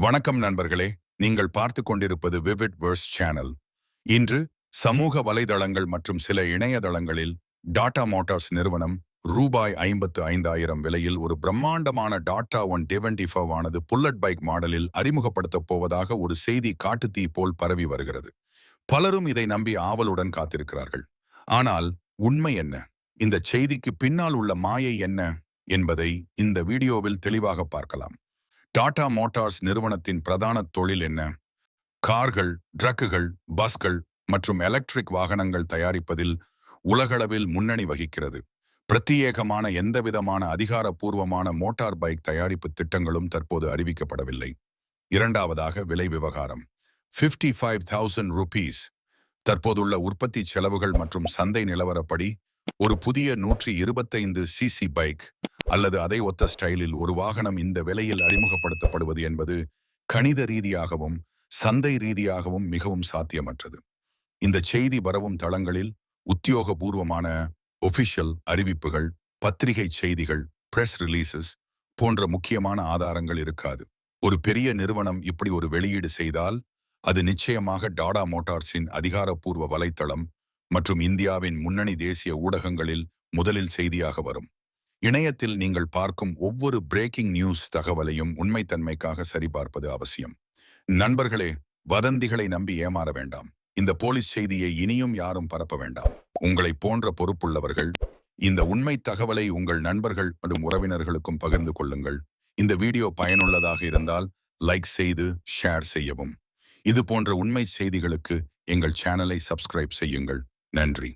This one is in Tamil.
வணக்கம் நண்பர்களே. நீங்கள் பார்த்து கொண்டிருப்பது விவிட் வேர்ஸ் சேனல் இன்று சமூக வலைதளங்கள் மற்றும் சில இணையதளங்களில் டாடா மோட்டார்ஸ் நிறுவனம் ரூபாய் ஐம்பத்து ஐந்தாயிரம் விலையில் ஒரு பிரம்மாண்டமான டாடா ஒன் டிவென்டிஃபவ் ஆனது புல்லட் பைக் மாடலில் அறிமுகப்படுத்தப் போவதாக ஒரு செய்தி காட்டுத்தீ போல் பரவி வருகிறது. பலரும் இதை நம்பி ஆவலுடன் காத்திருக்கிறார்கள். ஆனால் உண்மை என்ன? இந்த செய்திக்கு பின்னால் உள்ள மாயை என்ன? என்பதை இந்த வீடியோவில் தெளிவாக பார்க்கலாம். டாடா மோட்டார்ஸ் நிறுவனத்தின் பிரதான தொழில் என்ன? கார்கள் ட்ரக்குகள் பஸ்கள் மற்றும் எலக்ட்ரிக் வாகனங்கள் தயாரிப்பதில் உலகளவில் முன்னணி வகிக்கிறது. பிரத்யேகமான எந்தவிதமான அதிகாரப்பூர்வமான மோட்டார் பைக் தயாரிப்பு திட்டங்களும் தற்போது அறிவிக்கப்படவில்லை. இரண்டாவதாக விலை விவகாரம். ஃபிஃப்டி ஃபைவ் தௌசண்ட் ருபீஸ் தற்போதுள்ள உற்பத்தி செலவுகள் மற்றும் சந்தை நிலவரப்படி ஒரு புதிய நூற்றி இருபத்தைந்து சிசி பைக் அல்லது அதை ஒத்த ஸ்டைலில் ஒரு வாகனம் இந்த விலையில் அறிமுகப்படுத்தப்படுவது என்பது கணித ரீதியாகவும் சந்தை ரீதியாகவும் மிகவும் சாத்தியமற்றது. இந்த செய்தி வரவும் தளங்களில் உத்தியோகபூர்வமான ஒபிஷியல் அறிவிப்புகள் பத்திரிகை செய்திகள் பிரஸ் ரிலீசஸ் போன்ற முக்கியமான ஆதாரங்கள் இருக்காது. ஒரு பெரிய நிறுவனம் இப்படி ஒரு வெளியீடு செய்தால் அது நிச்சயமாக டாடா மோட்டார்ஸின் அதிகாரப்பூர்வ வலைத்தளம் மற்றும் இந்தியாவின் முன்னணி தேசிய ஊடகங்களில் முதலில் செய்தியாக வரும். இணையத்தில் நீங்கள் பார்க்கும் ஒவ்வொரு பிரேக்கிங் நியூஸ் தகவலையும் உண்மைத்தன்மைக்காக சரிபார்ப்பது அவசியம். நண்பர்களே வதந்திகளை நம்பி ஏமாற வேண்டாம். இந்த போலீஸ் செய்தியை இனியும் யாரும் பரப்ப வேண்டாம். உங்களை போன்ற பொறுப்புள்ளவர்கள் இந்த உண்மை தகவலை உங்கள் நண்பர்கள் மற்றும் உறவினர்களுக்கும் பகிர்ந்து கொள்ளுங்கள். இந்த வீடியோ பயனுள்ளதாக இருந்தால் லைக் செய்து ஷேர் செய்யவும். இது போன்ற உண்மை செய்திகளுக்கு எங்கள் சேனலை சப்ஸ்கிரைப் செய்யுங்கள். நன்றி.